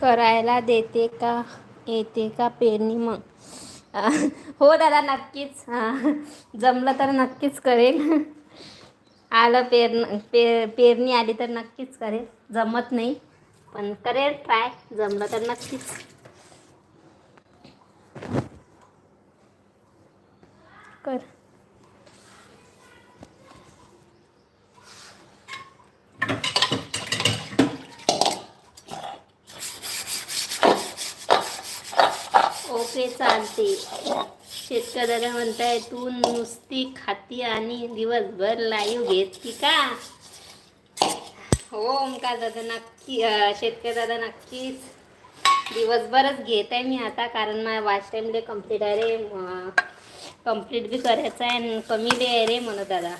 करायला देते का? येते का पेरणी मग? हो दादा नक्कीच. जमलं तर नक्कीच करेल. आलं पेरण पे पेरणी आली तर नक्कीच करेल. जमत नाही पण करेल ट्राय. जमलं तर नक्कीच. कर. ओके चालते. शेतकऱ्याला म्हणताय तू नुसती खाती आणि दिवसभर लाईव्ह घेतली का? हो ओंकार दादा नक्की शेतकरी दादा नक्कीच. दिवसभरच घेत आहे मी आता कारण माझ्या वाच टाईम डे कंप्लीट आहे रे कंप्लीट बी करायचं आहे आणि कमी बी आहे रे म्हणत दादा.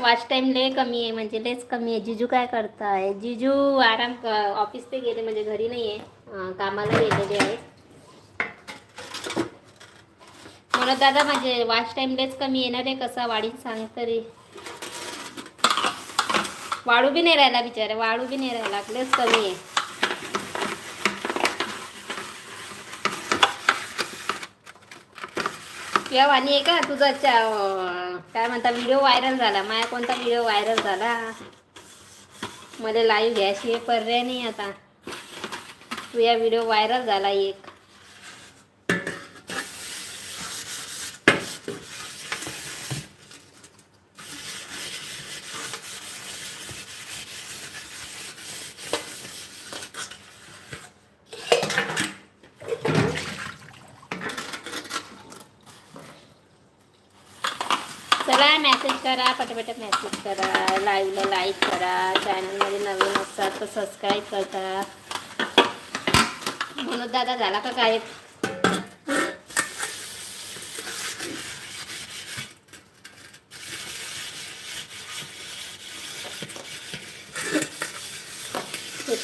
वाच टाईम लय कमी आहे म्हणजे लयच कमी आहे. जिजू काय करताय? जिजू आराम ऑफिस ते गेले म्हणजे घरी नाही आहे कामाला गेलेले आहे म्हणत दादा म्हणजे वाच टाईम लयच कमी येणार आहे कसा वाढीन सांग तरी. वाळू बी नाही राहिला बिचारे वाळू बी नाही राहिला लयच कमी आहे. या वाणी आहे का तुझा चा काय म्हणता व्हिडिओ व्हायरल झाला. माझ्या कोणता व्हिडिओ व्हायरल झाला? मला लाईव्ह घ्यायची पर्याय नाही आता. तुझा या व्हिडिओ व्हायरल झाला एक. चला मेसेज करा पटापट मेसेज करा लाईव्हला लाईक करा चॅनलमध्ये नवीन असतात तर सबस्क्राईब करता. म्हणून दादा झाला का काय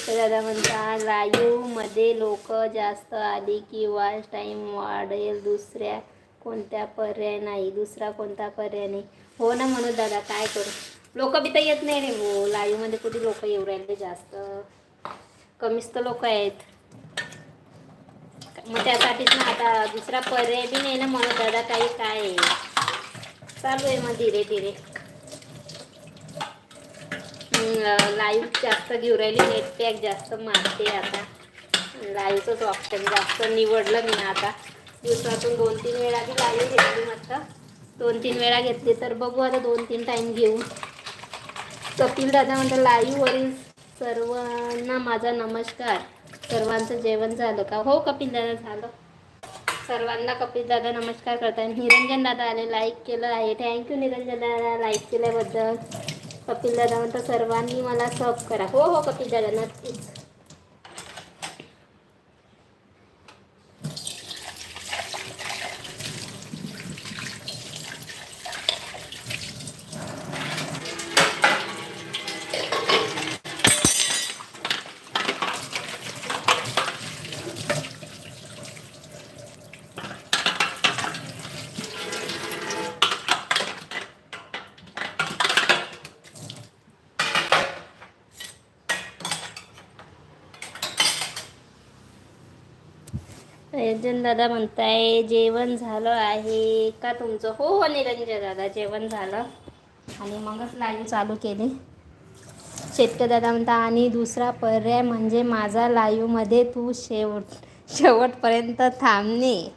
दादा म्हणता लाईव्हमध्ये लोक जास्त आली की वॉच टाईम वाढेल दुसऱ्या कोणत्या पर्याय नाही दुसरा कोणता पर्याय नाही. हो ना म्हणून दादा काय करू? लोक बी तर येत नाही रे हो लाईवमध्ये कुठे लोक येऊ राहिले जास्त? कमीच तर लोक आहेत. मग त्यासाठीच ना आता दुसरा पर्याय बी नाही ना म्हणून दादा काही काय आहे. चालू आहे मग धीरे धीरे. लाईव्ह जास्त घेऊ राहिली नेट पॅक जास्त मारते आता. लाईव्हचंच ऑप्शन जास्त निवडलं मी आता. दिवसातून दोन तीन वेळा बी लाईव्ह घेतली म्हटलं दोन तीन वेळा घेतली तर बघू आता दोन तीन टाईम घेऊ. कपिल दादा म्हणतात लाईव्हवरील सर्वांना माझा नमस्कार. सर्वांचं जेवण झालं का? हो कपिल दादा झालं. सर्वांना कपिल दादा नमस्कार करताय. निरंजन दादा आले लाईक केलं आहे. थँक्यू निरंजन दादा. लाईक केल्याबद्दल कपिल दादा म्हणतात सर्वांनी मला सब करा. हो हो कपिल दादा नक्कीच. निरंजन दादा म्हणताय जेवण झालं आहे का तुमचं? हो हो निरंजन दादा जेवण झालं. आणि मगच लाईव्ह चालू केली. शेतकरी दादा म्हणता आणि दुसरा पर्याय म्हणजे माझा लाईव्हमध्ये तू शेवट शेवटपर्यंत थांबणे.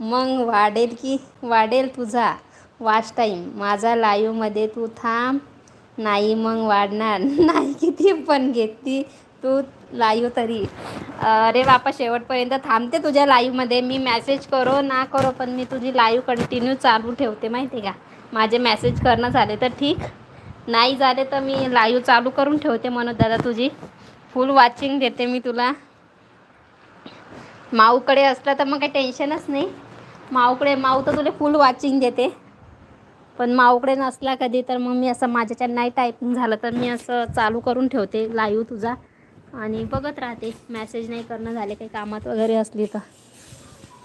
मग वाढेल की वाढेल तुझा वाच टाईम माझा लाईव्हमध्ये तू थांब. नाही मग वाढणार. नाही किती पण घेतली तू लाईव्ह तरी. अरे बापा शेवटपर्यंत थांबते तुझ्या लाईव्हमध्ये मी मेसेज करो ना करो पण मी तुझी लाईव्ह कंटिन्यू चालू ठेवते माहिती आहे का? माझे मेसेज करणं झाले तर ठीक. नाही झाले तर मी लाईव्ह चालू करून ठेवते म्हणून दादा तुझी. फुल वॉचिंग देते मी तुला. माऊकडे असलं तर मग काही टेन्शनच नाही. माऊकडे माऊ तर तुला फुल वॉचिंग देते. पण माऊकडे नसला कधी तर मग मी असं माझ्याच्या नाही टायपिंग झालं तर मी असं चालू करून ठेवते लाईव्ह तुझा. आणि बघत राहते. मॅसेज नाही करणं झाले काही कामात वगैरे असली तर.